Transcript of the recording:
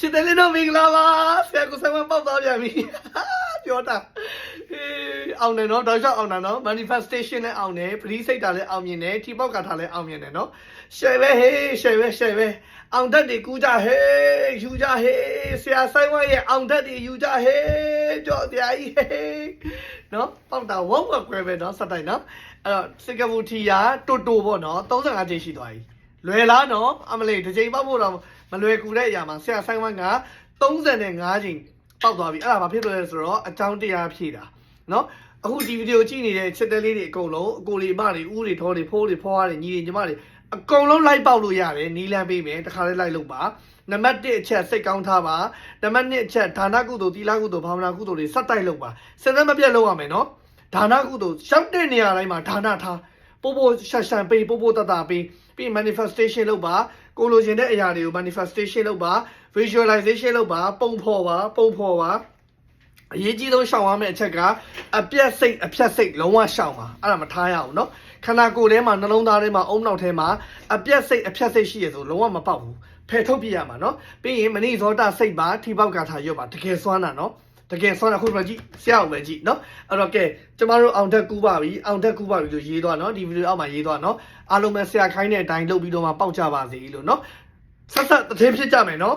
ချစ်တယ်လေးတို့မင်္ဂလာပါဆရာကိုဆံမပေါက်သွားပြန်ပြီပြောတာအေးအောင်တယ်နော်တော့ရှောက်အောင်တာနော် manifestation နဲ့အောင်တယ်ပရိစိတ်တာလည်းအောင်မြင်တယ်ထိပေါက်ကထားလည်းအောင်မြင်တယ်နော်ရှယ်ပဲဟေးရှယ်ပဲရှယ်ပဲအောင်တတ်တွေကူးကြဟေးယူကြဟေးဆရာဆိုင်ဝါရဲ့အောင်တတ်တွေယူကြဟေးကြောဆရာကြီးဟေးနော်ပေါက်တာဝုန်းဝကွဲပဲနော်စက်တိုင်းနော်အဲ့တော့စင်ကာပူထီယာတိုတိုပေါ့နော်35ချိန်ရှိသွားပြီ လွယ်လားနော်အမလေးတစ်ချိန်ပောက်ဖို့တော့မလွယ်ကူတဲ့အရာမှာဆရာဆိုင်ဝမ်က35ချိန်ပောက်သွားပြီအဲ့ဒါဘာဖြစ်လို့လဲဆိုတော့အကြောင်းတရားဖြည့်တာနော်အခုဒီဗီဒီယိုကြည့်နေတဲ့ချစ်တဲ့လေးတွေအကုန်လုံးအကိုလေးမတွေဦးတွေထောတွေဖိုးတွေဖွားတွေညီတွေညီမတွေအကုန်လုံးလိုက်ပေါက်လို့ရတယ်နီးလန်းပေးမယ်တခါလေးလိုက်လို့ပါနံပါတ်1အချက်စိတ်ကောင်းထားပါနံပါတ်2အချက်ဒါနကုသိုလ်သီလကုသိုလ်ဘာဝနာကုသိုလ်တွေစက်တိုက်လုပ်ပါစက်သက်မပြတ်လုပ်ရမယ်နော်ဒါနကုသိုလ်ရှောက်တဲ့နေရာတိုင်းမှာဒါနထား ပို့ပို့ရှာရှာပေးပို့ပို့တတပေးပြီး manifestation လုပ်ပါကိုလိုချင်တဲ့အရာတွေကို manifestation လုပ်ပါ visualization လုပ်ပါပုံဖော်ပါပုံဖော်ပါအရေးကြီးဆုံးရှောင်ရမယ့်အချက်ကအပြက်စိတ်အဖြတ်စိတ်လုံးဝရှောင်ပါအဲ့ဒါမထားရအောင်เนาะခန္ဓာကိုယ်ထဲမှာနှလုံးသားထဲမှာအုံနောက်ထဲမှာအပြက်စိတ်အဖြတ်စိတ်ရှိရဆိုလုံးဝမပေါက်ဘူးဖယ်ထုတ်ပြရမှာเนาะပြီးရင်မဏိဇောတာစိတ်ပါထိပေါက်ကာထာရွတ်ပါတကယ်စွမ်းတာเนาะ တကယ်ဆောင်းတာခုမှကြည့်ဆရာအောင်ပဲကြည့်နော်အဲ့တော့ကဲကျမတို့အောင်တက်ကူးပါပြီအောင်တက်ကူးပါပြီလို့ရေးသွားနော်ဒီဗီဒီယိုအောက်မှာရေးသွားနော်အားလုံးပဲဆရာခိုင်းတဲ့အတိုင်းလုပ်ပြီးတော့မှပေါက်ကြပါစေလို့နော်ဆက်ဆက်တစ်ထည်ဖြစ်ကြမယ်နော်